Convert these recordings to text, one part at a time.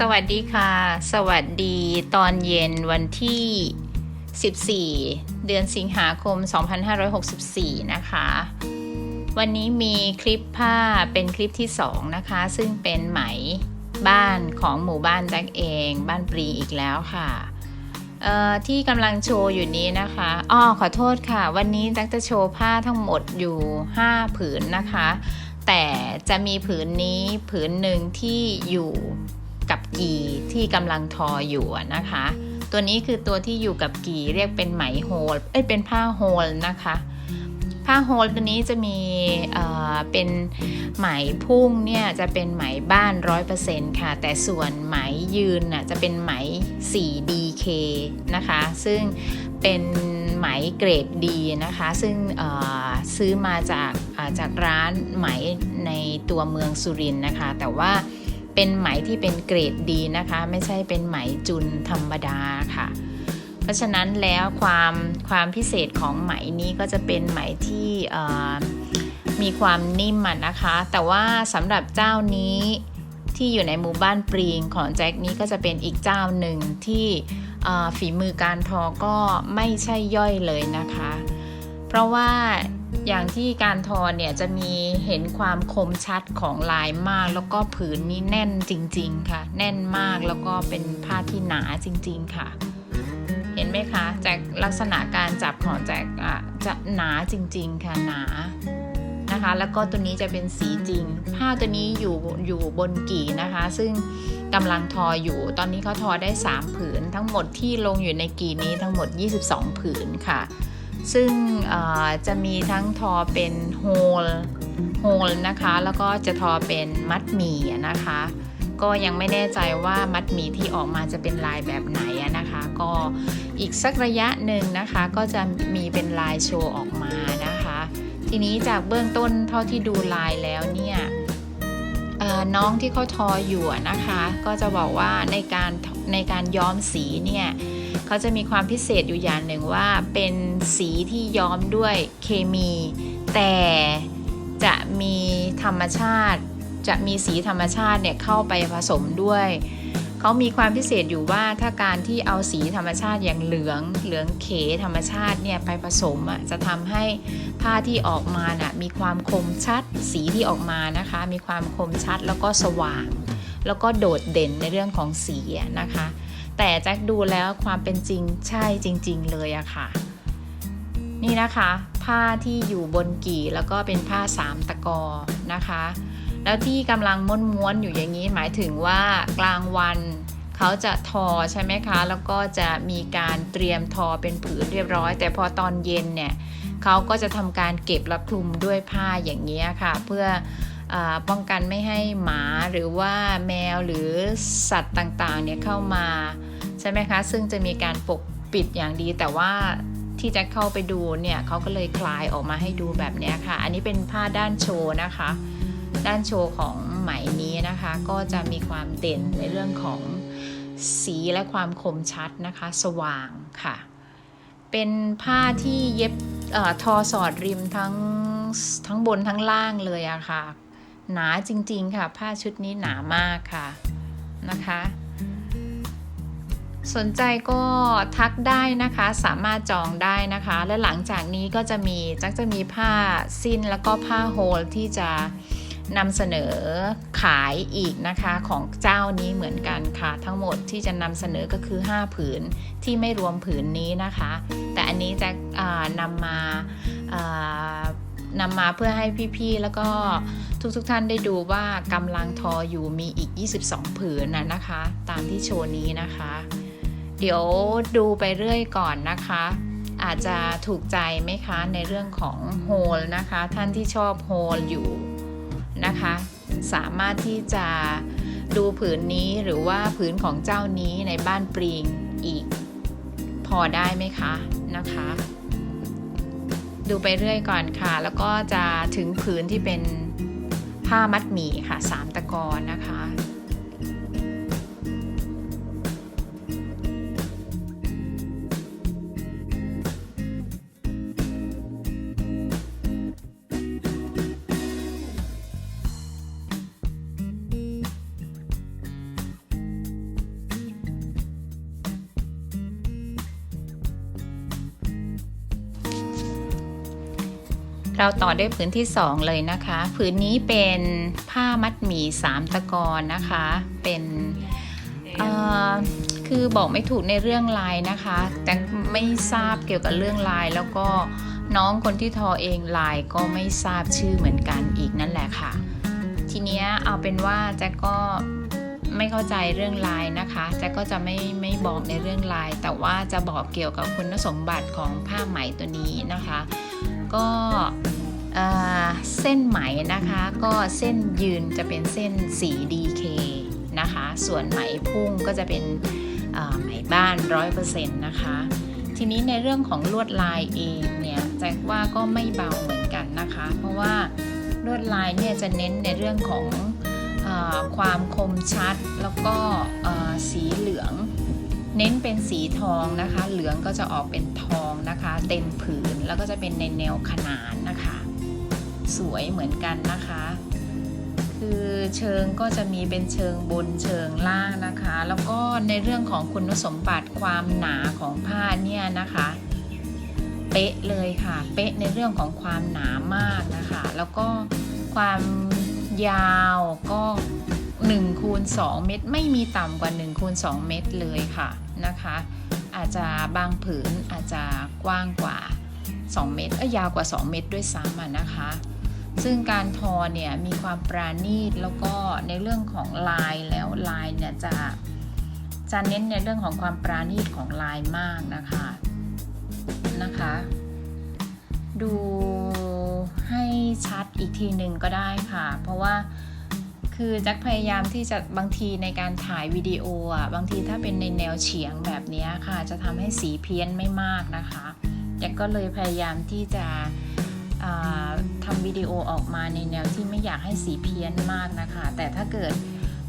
สวัสดีค่ะ สวัสดีตอนเย็นวันที่ 14 เดือนสิงหาคม 2564 นะคะ วันนี้มีคลิปผ้าเป็นคลิปที่ 2 นะคะ ซึ่งเป็นไหมบ้านของหมู่บ้านแจ็คเองบ้านปรีอีกแล้วค่ะที่กำลังโชว์อยู่นี้นะคะอ้อขอโทษค่ะ วันนี้แจ็คจะโชว์ผ้าทั้งหมดอยู่ 5 ผืนนะคะ แต่จะมีผืนนี้ผืนหนึ่งที่อยู่ กับกีที่กำลังทออยู่นะคะ ตัวนี้คือตัวที่อยู่กับกีเรียกเป็นไหมโฮลเอ้ยเป็นผ้าโฮลนะคะ ผ้าโฮลตัวนี้จะมีเอ่อเป็นไหมพุ่งเนี่ยจะเป็นไหมบ้าน 100%ค่ะ แต่ส่วนไหมยืนน่ะจะเป็นไหม 4DK นะคะ ซึ่งเป็นไหมเกรดดีนะคะ ซึ่งซื้อมาจากจากร้านไหมในตัวเมืองสุรินทร์นะคะ แต่ว่า เป็นไหมที่เป็นเกรดดีนะคะ ไม่ใช่เป็นไหมจุนธรรมดาค่ะ เพราะฉะนั้นแล้วความความพิเศษของไหมนี้ก็จะเป็นไหมที่มีความนิ่มะนะคะ แต่ว่าสำหรับเจ้านี้ที่อยู่ในหมู่บ้านปรีงของแจ็คนี้ก็จะเป็นอีกเจ้าหนึ่งที่ฝีมือการทอก็ไม่ใช่ย่อยเลยนะคะ เพราะว่า อย่างที่การทอเนี่ยจะมีเห็นความคมชัดของลายมาก แล้วก็ผืนนี้แน่นจริง ๆ ค่ะ แน่นมากแล้วก็เป็นผ้าที่หนาจริง ๆ ค่ะ เห็นไหมคะจากลักษณะการจับของแจ็คอะจะหนาจริง ๆ ค่ะหนานะคะ แล้วก็ตัวนี้จะเป็นสีจริง ผ้าตัวนี้อยู่อยู่บนกี่นะคะ ซึ่งกำลังทออยู่ ตอนนี้เขาทอได้ 3 ผืน ทั้งหมดที่ลงอยู่ในกี่นี้ทั้งหมด 22 ผืนค่ะ ซึ่งจะมีทั้งทอเป็นโฮลโฮลนะคะ แล้วก็จะทอเป็นมัดหมี่นะคะ ก็ยังไม่แน่ใจว่ามัดหมี่ที่ออกมาจะเป็นลายแบบไหนนะคะ ก็อีกสักระยะหนึ่งนะคะ ก็จะมีเป็นลายโชว์ออกมานะคะ ทีนี้จากเบื้องต้นเท่าที่ดูลายแล้วเนี่ยน้องที่เขาทออยู่นะคะ ก็จะบอกว่าในการในการย้อมสีเนี่ย เขาจะมีความพิเศษอยู่อย่างหนึ่งว่าเป็นสีที่ย้อมด้วยเคมี แต่จะมีธรรมชาติ จะมีสีธรรมชาติเนี่ยเข้าไปผสมด้วยเขามีความพิเศษอยู่ว่าถ้าการที่เอาสีธรรมชาติอย่างเหลือง เหลืองเขธรรมชาติเนี่ยไปผสมอะจะทำให้ผ้าที่ออกมาน่ะมีความคมชัด สีที่ออกมานะคะ มีความคมชัดแล้วก็สว่าง แล้วก็โดดเด่นในเรื่องของสีนะคะ แต่แจ็คดูแล้วความเป็นจริงใช่จริง ๆ เลยอะค่ะ นี่นะคะ ผ้าที่อยู่บนกี่แล้วก็เป็นผ้าสามตะกอนะคะ แล้วที่กำลังม้วนๆอยู่อย่างนี้หมายถึงว่ากลางวันเขาจะทอใช่ไหมคะ แล้วก็จะมีการเตรียมทอเป็นผืนเรียบร้อย แต่พอตอนเย็นเนี่ยเขาก็จะทำการเก็บและคลุมด้วยผ้าอย่างนี้ค่ะ เพื่อ ป้องกันไม่ให้หมาหรือว่าแมวหรือสัตว์ต่างๆเนี่ยเข้ามาใช่ไหมคะ ซึ่งจะมีการปกปิดอย่างดีแต่ว่าที่จะเข้าไปดูเนี่ยเขาก็เลยคลายออกมาให้ดูแบบนี้ค่ะ อันนี้เป็นผ้าด้านโชว์นะคะ ด้านโชว์ของไหมนี้นะคะ ก็จะมีความเด่นในเรื่องของสีและความคมชัดนะคะ สว่างค่ะ เป็นผ้าที่เย็บเออทอสอดริมทั้งทั้งบนทั้งล่างเลยอะค่ะ หนาจริงๆค่ะ ผ้าชุดนี้หนามากค่ะนะคะ สนใจก็ทักได้นะคะ สามารถจองได้นะคะ และหลังจากนี้ก็จะมีจักจะมีผ้าสิ้นแล้วก็ผ้าโฮลที่จะนำเสนอขายอีกนะคะของเจ้านี้เหมือนกันค่ะ ทั้งหมดที่จะนำเสนอก็คือ 5 ผืนที่ไม่รวมผืนนี้นะคะ แต่อันนี้จะนำมาา นำมาเพื่อให้พี่ๆ แล้วก็ทุกๆท่านได้ดูว่ากำลังทออยู่มีอีก 22 ผืนนะนะคะ ตามที่โชว์นี้นะคะ เดี๋ยวดูไปเรื่อยก่อนนะคะ อาจจะถูกใจไหมคะในเรื่องของโฮลนะคะ ท่านที่ชอบโฮลอยู่นะคะ สามารถที่จะดูผืนนี้หรือว่าผืนของเจ้านี้ในบ้านปริงอีก พอได้ไหมคะนะคะ ดูไปเรื่อยก่อนค่ะ แล้วก็จะถึงผืนที่เป็นผ้ามัดหมี่ค่ะสามตะกอนนะคะ เราต่อด้วยผืนที่สองเลยนะคะ ผืนนี้เป็นผ้ามัดหมี่สามตะกอนนะคะ เป็นคือบอกไม่ถูกในเรื่องลายนะคะ แต่ไม่ทราบเกี่ยวกับเรื่องลายแล้วก็น้องคนที่ทอเองลายก็ไม่ทราบชื่อเหมือนกันอีกนั่นแหละค่ะ ทีเนี้ยเอาเป็นว่าแจ็คก็ไม่เข้าใจเรื่องลายนะคะแจ็คก็จะไม่ไม่บอกในเรื่องลาย แต่ว่าจะบอกเกี่ยวกับคุณสมบัติของผ้าไหมตัวนี้นะคะ ก็เส้นไหมนะคะก็เส้นยืนจะเป็นเส้นสี DK นะคะ ส่วนไหมพุ่งก็จะเป็นไหมบ้าน 100%นะคะ ทีนี้ในเรื่องของลวดลายเองเนี่ยแจ็คว่าก็ไม่เบาเหมือนกันนะคะ เพราะว่าลวดลายเนี่ยจะเน้นในเรื่องของอความคมชัดแล้วก็สีเหลือง เน้นเป็นสีทองนะคะ เหลืองก็จะออกเป็นทอง นะคะ เต็มผืนแล้วก็จะเป็นในแนวขนานนะคะ สวยเหมือนกันนะคะ คือเชิงก็จะมีเป็นเชิงบนเชิงล่างนะคะ แล้วก็ในเรื่องของคุณสมบัติความหนาของผ้าเนี่ยนะคะเป๊ะเลยค่ะ เป๊ะในเรื่องของความหนามากนะคะ แล้วก็ความยาวก็1คูณ2เมตร ไม่มีต่ำกว่า1คูณ2เมตรเลยค่ะนะคะ อาจจะบางผืนอาจจะกว้างกว่า 2 เมตรเอ้ยยาวกว่า 2 เมตรด้วยซ้ำอะนะคะ ซึ่งการทอเนี่ยมีความปราณีตแล้วก็ในเรื่องของลายแล้วลายเนี่ยจะจะเน้นในเรื่องของความปราณีตของลายมากนะคะนะคะ ดูให้ชัดอีกทีหนึ่งก็ได้ค่ะ เพราะว่า คือแจ็คพยายามที่จะบางทีในการถ่ายวิดีโออะบางทีถ้าเป็นในแนวเฉียงแบบนี้ค่ะ จะทำให้สีเพี้ยนไม่มากนะคะแจ็คก็เลยพยายามที่จะทำวิดีโอออกมาในแนวที่ไม่อยากให้สีเพี้ยนมากนะคะ แต่ถ้าเกิด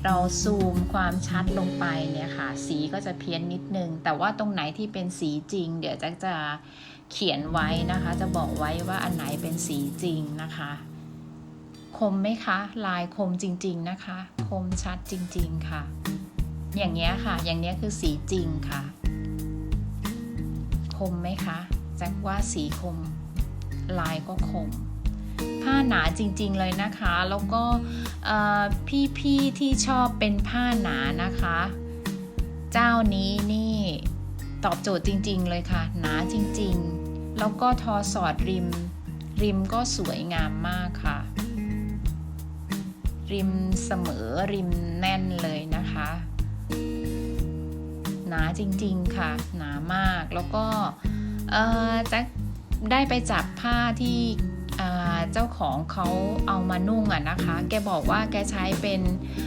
เราซูมความชัดลงไปเนี่ยค่ะ สีก็จะเพี้ยนนิดนึง แต่ว่าตรงไหนที่เป็นสีจริง เดี๋ยวแจ็คจะเขียนไว้นะคะ จะบอกไว้ว่าอันไหนเป็นสีจริงนะคะ คมไหมคะ ลายคมจริง ๆนะคะ คมชัดจริง ๆค่ะ อย่างเงี้ยค่ะ อย่างเนี้ยคือสีจริงค่ะ คมไหมคะแจ็คว่าสีคม ลายก็คม ผ้าหนาจริง ๆเลยนะคะ แล้วก็เอ่พี่ๆที่ชอบเป็นผ้าหนานะคะ เจ้านี้นี่ตอบโจทย์จริง ๆ เลยค่ะ หนาจริง ๆ แล้วก็ทอสอดริม ริมก็สวยงามมากค่ะ ริมเสมอริมแน่นเลยนะคะ หนาจริงๆค่ะ หนามากแล้วก็เออแจ็ได้ไปจับผ้าที่เจ้าของเขาเอามานุ่งอะนะคะ แกบอกว่าแกใช้เป็น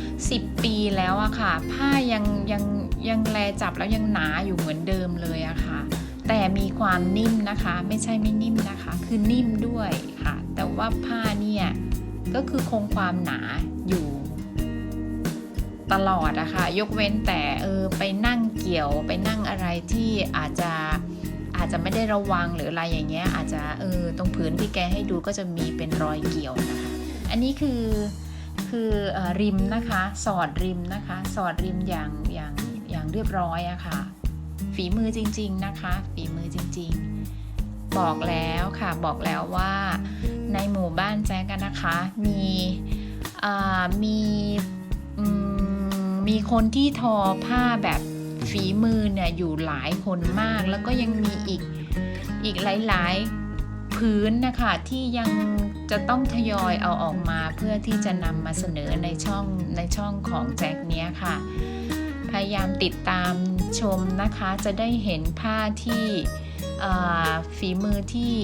10 ปีแล้วอะค่ะ ผ้ายังยังยังแลจับแล้วยังหนาอยู่เหมือนเดิมเลยอะค่ะ แต่มีความนิ่มนะคะ ไม่ใช่ไม่นิ่มนะคะ คือนิ่มด้วยค่ะ แต่ว่าผ้าเนี่ย ก็คือคงความหนาอยู่ตลอดอะค่ะยกเว้นแต่เออไปนั่งเกี่ยวไปนั่งอะไรที่อาจจะอาจจะไม่ได้ระวังหรืออะไรอย่างเงี้ยอาจจะเออตรงผืนที่แกให้ดูก็จะมีเป็นรอยเกี่ยวนะคะอันนี้คือคืออริมนะคะ สอดริมนะคะ สอดริมอย่างอย่างอย่างเรียบร้อยอะค่ะฝีมือจริง ๆนะคะ ฝีมือจริง ๆ บอกแล้วค่ะบอกแล้วว่า ในหมู่บ้านแจ๊กอะนะคะ มีมีมีคนที่ทอผ้าแบบฝีมือเนี่ยอยู่หลายคนมาก แล้วก็ยังมีอีกอีกหลายๆพื้นนะคะที่ยังจะต้องทยอยเอาออกมาเพื่อที่จะนำมาเสนอในช่องในช่องของแจ็คเนี้ยค่ะ พยายามติดตามชมนะคะจะได้เห็นผ้าที่ ฝีมือที่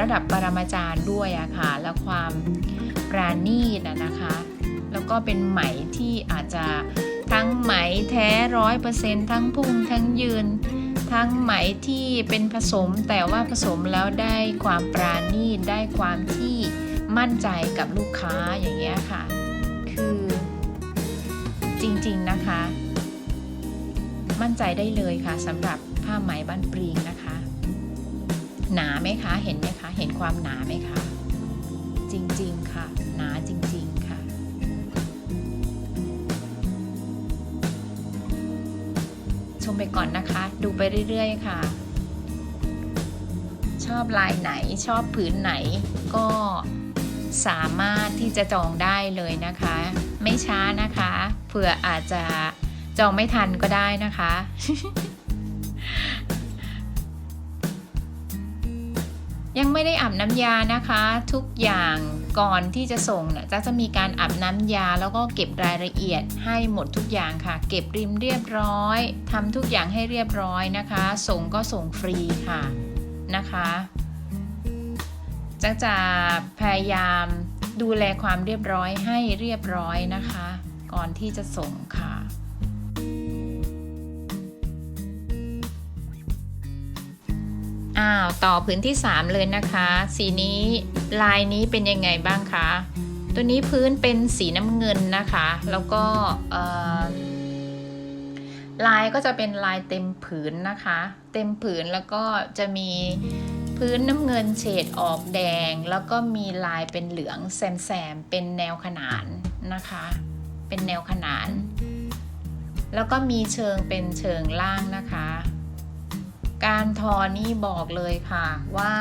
ระดับปรมาจารย์ด้วยอะค่ะ และความปราณีตนะคะ แล้วก็เป็นไหมที่อาจจะทั้งไหมแท้ร้อยเปอร์เซ็นทั้งพุ่งทั้งยืน ทั้งไหมที่เป็นผสมแต่ว่าผสมแล้วได้ความปราณีตได้ความที่มั่นใจกับลูกค้าอย่างเงี้ยค่ะ คือจริงๆนะคะ มั่นใจได้เลยค่ะสำหรับ ไหมบ้านปรีงนะคะ หนาไหมคะเห็นไหมคะเห็นความหนาไหมคะ จริงๆค่ะ หนาจริง ๆ ค่ะ ชมไปก่อนนะคะ ดูไปเรื่อย ๆ ค่ะ ชอบลายไหนชอบผืนไหนก็สามารถที่จะจองได้เลยนะคะ ไม่ช้านะคะเผื่ออาจจะจองไม่ทันก็ได้นะคะ ยังไม่ได้อาบน้ำยานะคะ ทุกอย่างก่อนที่จะส่งเนี่ยจะจะมีการอาบน้ำยาแล้วก็เก็บรายละเอียดให้หมดทุกอย่างค่ะ เก็บริมเรียบร้อยทำทุกอย่างให้เรียบร้อยนะคะ ส่งก็ส่งฟรีค่ะนะคะจะจะพยายามดูแลความเรียบร้อยให้เรียบร้อยนะคะ ก่อนที่จะส่งค่ะ อ้าวต่อพื้นที่ 3 เลยนะคะ สีนี้ลายนี้เป็นยังไงบ้างคะ ตัวนี้พื้นเป็นสีน้ำเงินนะคะ แล้วก็ลายก็จะเป็นลายเต็มผืนนะคะ เต็มผืนแล้วก็จะมีพื้นน้ำเงินเฉดออกแดง แล้วก็มีลายเป็นเหลืองแซมๆเป็นแนวขนานนะคะ เป็นแนวขนาน แล้วก็มีเชิงเป็นเชิงล่างนะคะ การทอนี่บอกเลยค่ะว่า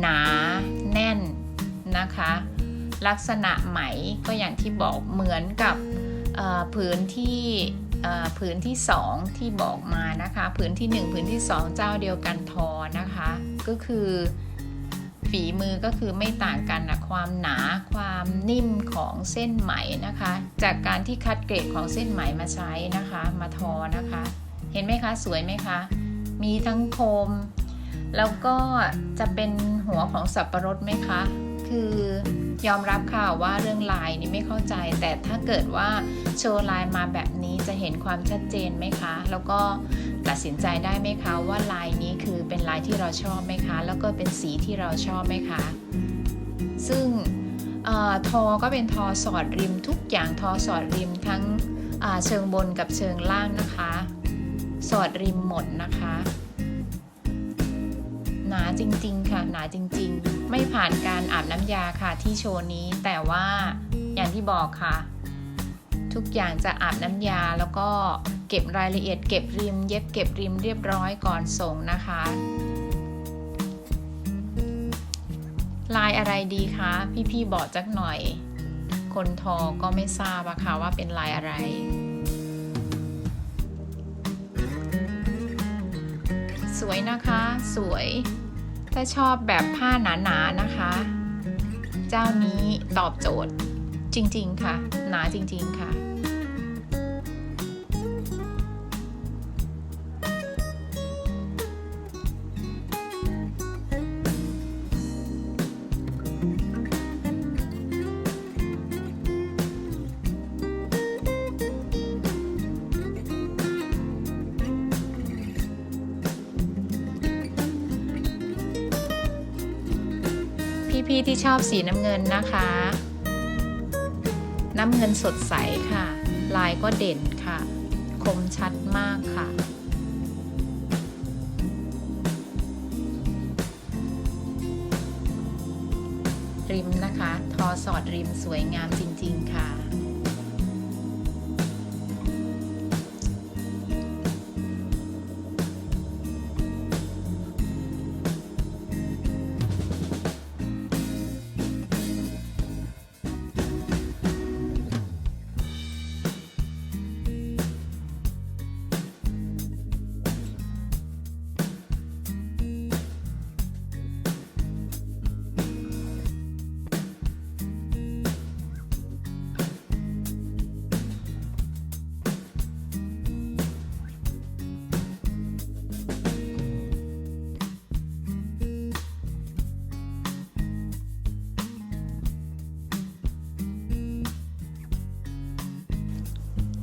หนาแน่นนะคะ ลักษณะไหมก็อย่างที่บอกเหมือนกับผืนที่ผืนที่ 2 ที่บอกมานะคะผืนที่ 1 ผืนที่ 2 เจ้าเดียวกันทอนะคะ ก็คือฝีมือก็คือไม่ต่างกันนะความหนาความนิ่มของเส้นไหมนะคะ จากการที่คัดเกรดของเส้นไหมมาใช้นะคะ มาทอนะคะ เห็นไหมคะสวยไหมคะ มีทั้งโคม แล้วก็จะเป็นหัวของสับประรดไหมคะ คือยอมรับค่ะว่าเรื่องลายนี่ไม่เข้าใจ แต่ถ้าเกิดว่าโชว์ลายมาแบบนี้จะเห็นความชัดเจนไหมคะ แล้วก็ตัดสินใจได้ไหมคะว่าลายนี้คือเป็นลายที่เราชอบไหมคะ แล้วก็เป็นสีที่เราชอบไหมคะ ซึ่งอทอก็เป็นทอสอดริมทุกอย่างทอสอดริมทั้งเชิงบนกับเชิงล่างนะคะ สอดริมหมดนะคะ หนาจริงๆ ค่ะ หนาจริงๆ ไม่ผ่านการอาบน้ำยาค่ะที่โชว์นี้ แต่ว่าอย่างที่บอกค่ะ ทุกอย่างจะอาบน้ำยาแล้วก็เก็บรายละเอียดเก็บริม เย็บเก็บริมเรียบร้อยก่อนส่งนะคะ ลายอะไรดีคะพี่ๆบอกจักหน่อย คนทอก็ไม่ทราบอะค่ะว่าเป็นลายอะไร สวยนะคะ สวย ถ้าชอบแบบผ้าหนาๆนะคะ เจ้านี้ตอบโจทย์จริงๆค่ะ หนาจริง ๆค่ะ พี่ๆที่ชอบสีน้ำเงินนะคะ น้ำเงินสดใสค่ะ ลายก็เด่นค่ะ คมชัดมากค่ะ ริมนะคะ ทอสอดริมสวยงามจริง ๆ ค่ะ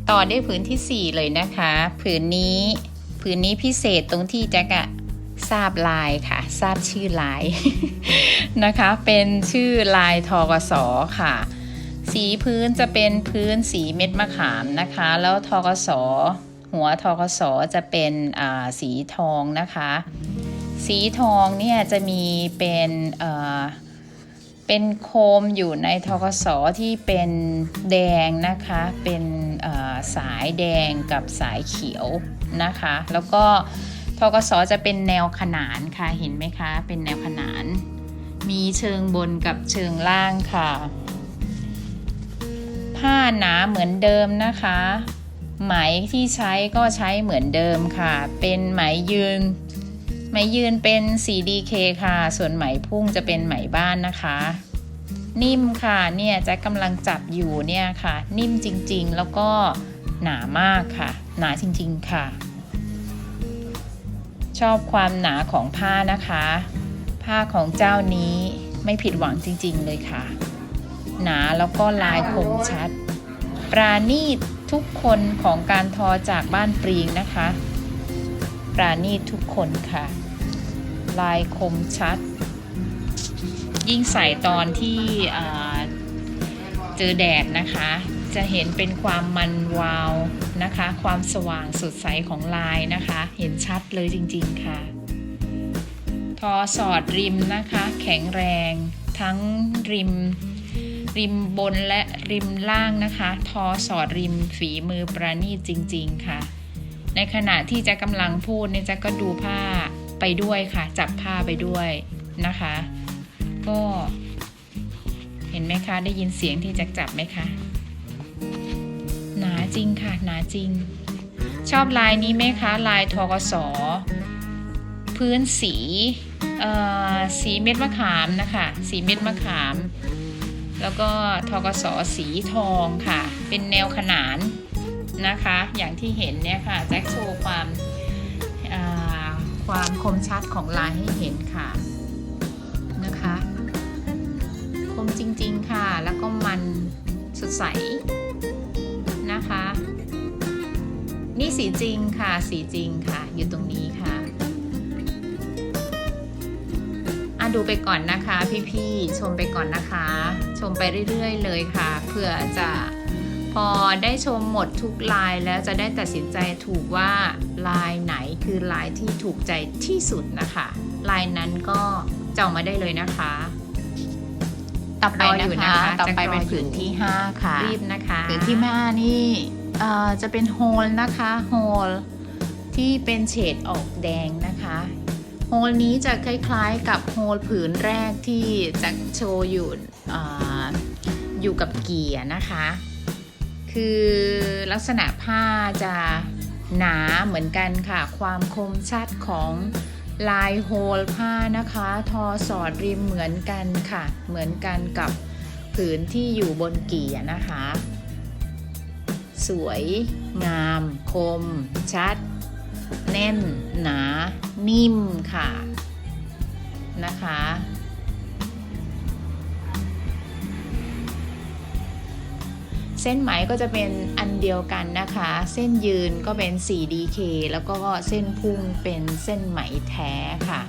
ต่อด้วยผืนทีสี่ 4 เลยนะคะ ผืนนี้ผืนนี้พิเศษตรงที่แจ็คอะทราบลายค่ะ ทราบชื่อลายนะคะ เป็นชื่อลายทกสค่ะ สีพื้นจะเป็นพื้นสีเม็ดมะขามนะคะ แล้วทกสหัวทกสจะเป็นอ่าสีทองนะคะ สีทองเนี่ยจะมีเป็นเอ่อเป็นโคมอยู่ในทกสที่เป็นแดงนะคะ เป็น สายแดงกับสายเขียวนะคะ แล้วก็ทกสจะเป็นแนวขนานค่ะเห็นไหมคะ เป็นแนวขนาน มีเชิงบนกับเชิงล่างค่ะ ผ้าหนาเหมือนเดิมนะคะ ไหมที่ใช้ก็ใช้เหมือนเดิมค่ะ เป็นไหมยืน ไหมยืนเป็น 4DK ค่ะ ส่วนไหมพุ่งจะเป็นไหมบ้านนะคะ นิ่มค่ะเนี่ยแจะกำลังจับอยู่เนี่ยค่ะ นิ่มจริงๆ แล้วก็หนามากค่ะ หนาจริงๆค่ะ ชอบความหนาของผ้านะคะ ผ้าของเจ้านี้ไม่ผิดหวังจริงๆเลยค่ะ หนาแล้วก็ลายคมชัด ปราณีตทุกคนของการทอจากบ้านปรีงนะคะ ปราณีตทุกคนค่ะ ลายคมชัด ยิ่งใส่ตอนที่เจอแดดนะคะ จะเห็นเป็นความมันวาวนะคะ ความสว่างสดใสของลายนะคะ เห็นชัดเลยจริง ๆ ค่ะ ทอสอดริมนะคะ แข็งแรงทั้งริมริมบนและริมล่างนะคะ ทอสอดริมฝีมือประณีตจริง ๆ ค่ะ ในขณะที่จะกำลังพูดเนี่ยจะก็ดูผ้าไปด้วยค่ะ จับผ้าไปด้วยนะคะ ก็เห็นไหมคะ ได้ยินเสียงที่จะจับไหมคะ หนาจริงค่ะ หนาจริง ชอบลายนี้ไหมคะ ลายทกสพื้นสีสีเม็ดมะขามนะคะ สีเม็ดมะขาม แล้วก็ทกสสีทองค่ะ เป็นแนวขนานนะคะ อย่างที่เห็นเนี่ยค่ะ แจ็คโชว์ความความคมชัดของลายให้เห็นค่ะนะคะ มจริง ๆ ค่ะ แล้วก็มันสดใสนะคะ นี่สีจริงค่ะ สีจริงค่ะ อยู่ตรงนี้ค่ะอะดูไปก่อนนะคะ พี่ๆชมไปก่อนนะคะ ชมไปเรื่อยๆ เลยค่ะเพื่อจะพอได้ชมหมดทุกลายแล้วจะได้ตัดสินใจถูกว่าลายไหนคือลายที่ถูกใจที่สุดนะคะ ลายนั้นก็จองมาได้เลยนะคะ ต่อไปรอนะยู่คะนะคะ ต่อไปจะรอเป็นผืนที่ 5 ค่ะ รีบนะคะผืนที่ห้านี่เอ่อจะเป็นโฮลนะคะโฮลที่เป็นเฉดออกแดงนะคะโฮลนี้จะคล้ายๆกับโฮลผืนแรกที่จะโชว์อยู่อ่าอยู่กับเกียร์นะคะ คือลักษณะผ้าจะหนาเหมือนกันค่ะ ความคมชัดของ ลายโฮลผ้านะคะ ทอสอดริมเหมือนกันค่ะ เหมือนกันกับผืนที่อยู่บนเกียนะคะ สวย งาม คม ชัด แน่น หนา นิ่มค่ะนะคะ เส้นไหมก็จะเป็นอันเดียวกันนะคะ เส้นยืนก็เป็น 4DK แล้วก็เส้นพุ่งเป็นเส้นไหมแท้ค่ะ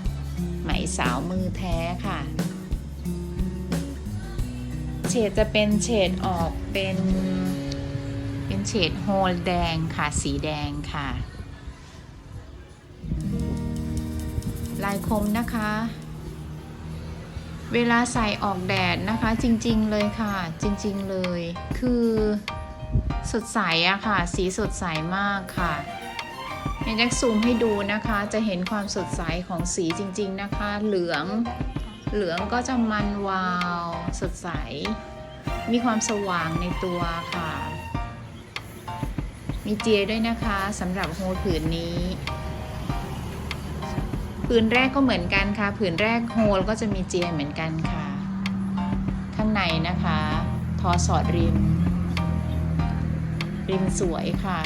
ไหมสาวมือแท้ค่ะ เฉดจะเป็นเฉดออกเป็นเป็นเฉดโฮลแดงค่ะ สีแดงค่ะ ลายคมนะคะ เวลาใส่ออกแดดนะคะจริงๆเลยค่ะ จริงๆเลย คือสดใสอะค่ะ สีสดใสมากค่ะเดี๋ยวจะซูมให้ดูนะคะ จะเห็นความสดใสของสีจริง ๆนะคะ เหลือง เหลืองก็จะมันวาว สดใส มีความสว่างในตัวค่ะ มีเจียด้วยนะคะสำหรับโฮผืนนี้ ผืนแรกก็เหมือนกันค่ะ ผืนแรกโฮลก็จะมีเจียเหมือนกันค่ะ ข้างในนะคะ ทอสอดริม ริมสวยค่ะ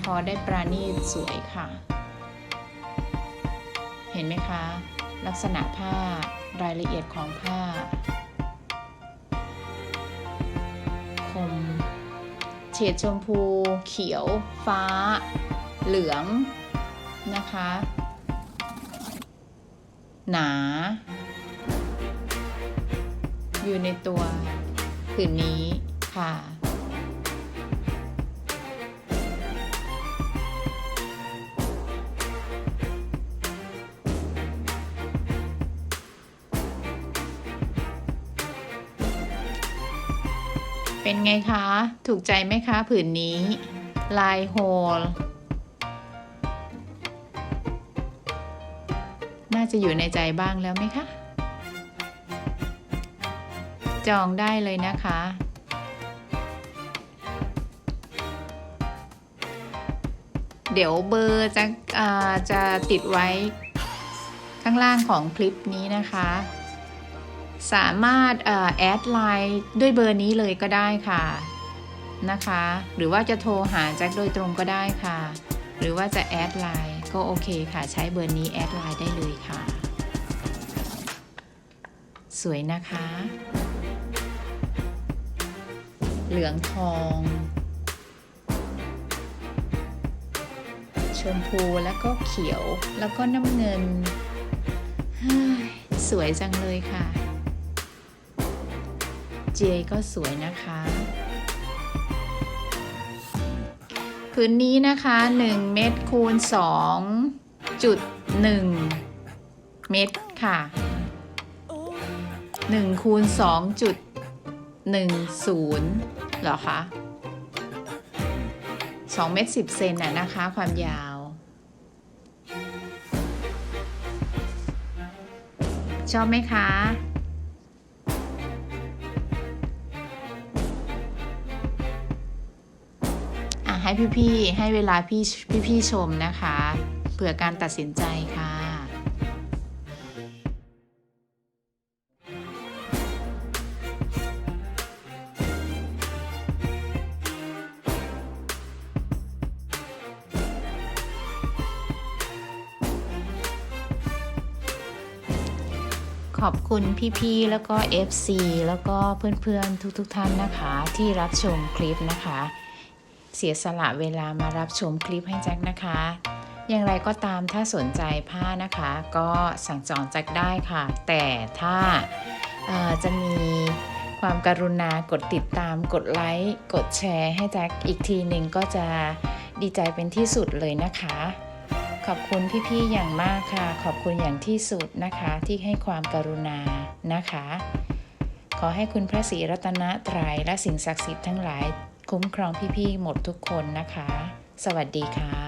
ทอได้ปราณีตสวยค่ะ เห็นไหมคะ ลักษณะผ้ารายละเอียดของผ้า คม เฉดชมพู เขียว ฟ้า เหลืองนะคะ หนา อยู่ในตัวผืนนี้ค่ะ เป็นไงคะ ถูกใจไหมคะ ผืนนี้ ลายโฮล จะอยู่ในใจบ้างแล้วไหมคะ จองได้เลยนะคะ เดี๋ยวเบอร์จะอ่าจะติดไว้ข้างล่างของคลิปนี้นะคะ สามารถอ่าแอดไลน์ด้วยเบอร์นี้เลยก็ได้ค่ะนะคะ หรือว่าจะโทรหาแจ็คโดยตรงก็ได้ค่ะ หรือว่าจะแอดไลน์ ก็โอเคค่ะ ใช้เบอร์นี้แอดไลน์ได้เลยค่ะ สวยนะคะ เหลืองทอง ชมพูแล้วก็เขียวแล้วก็น้ำเงิน สวยจังเลยค่ะ เจก็สวยนะคะ พื้นนี้นะคะ 1 เมตรคูณ2จุด1เมตรค่ะ 1 คูณ2จุด10เหรอคะ2เมตร10เซนน่ะนะคะ ความยาว ชอบไหมคะ ให้พี่ๆให้เวลาพี่พี่ๆชมนะคะ เผื่อการตัดสินใจค่ะขอบคุณพี่ๆ แล้วก็ FC แล้วก็เพื่อนๆ ทุกๆ ท่านนะคะ ที่รับชมคลิปนะคะ เสียสละเวลามารับชมคลิปให้แจ็คนะคะ อย่างไรก็ตามถ้าสนใจผ้านะคะ ก็สั่งจองแจ็คได้ค่ะ แต่ถ้าจะมีความการุณากดติดตามกดไลค์กดแชร์ให้แจ็คอีกทีหนึ่งก็จะดีใจเป็นที่สุดเลยนะคะ ขอบคุณพี่ๆอย่างมากค่ะ ขอบคุณอย่างที่สุดนะคะที่ให้ความกรุณานะคะ ขอให้คุณพระศรีรัตนตรัยและสิ่งศักดิ์สิทธิ์ทั้งหลาย คุ้มครองพี่ๆหมดทุกคนนะคะ สวัสดีค่ะ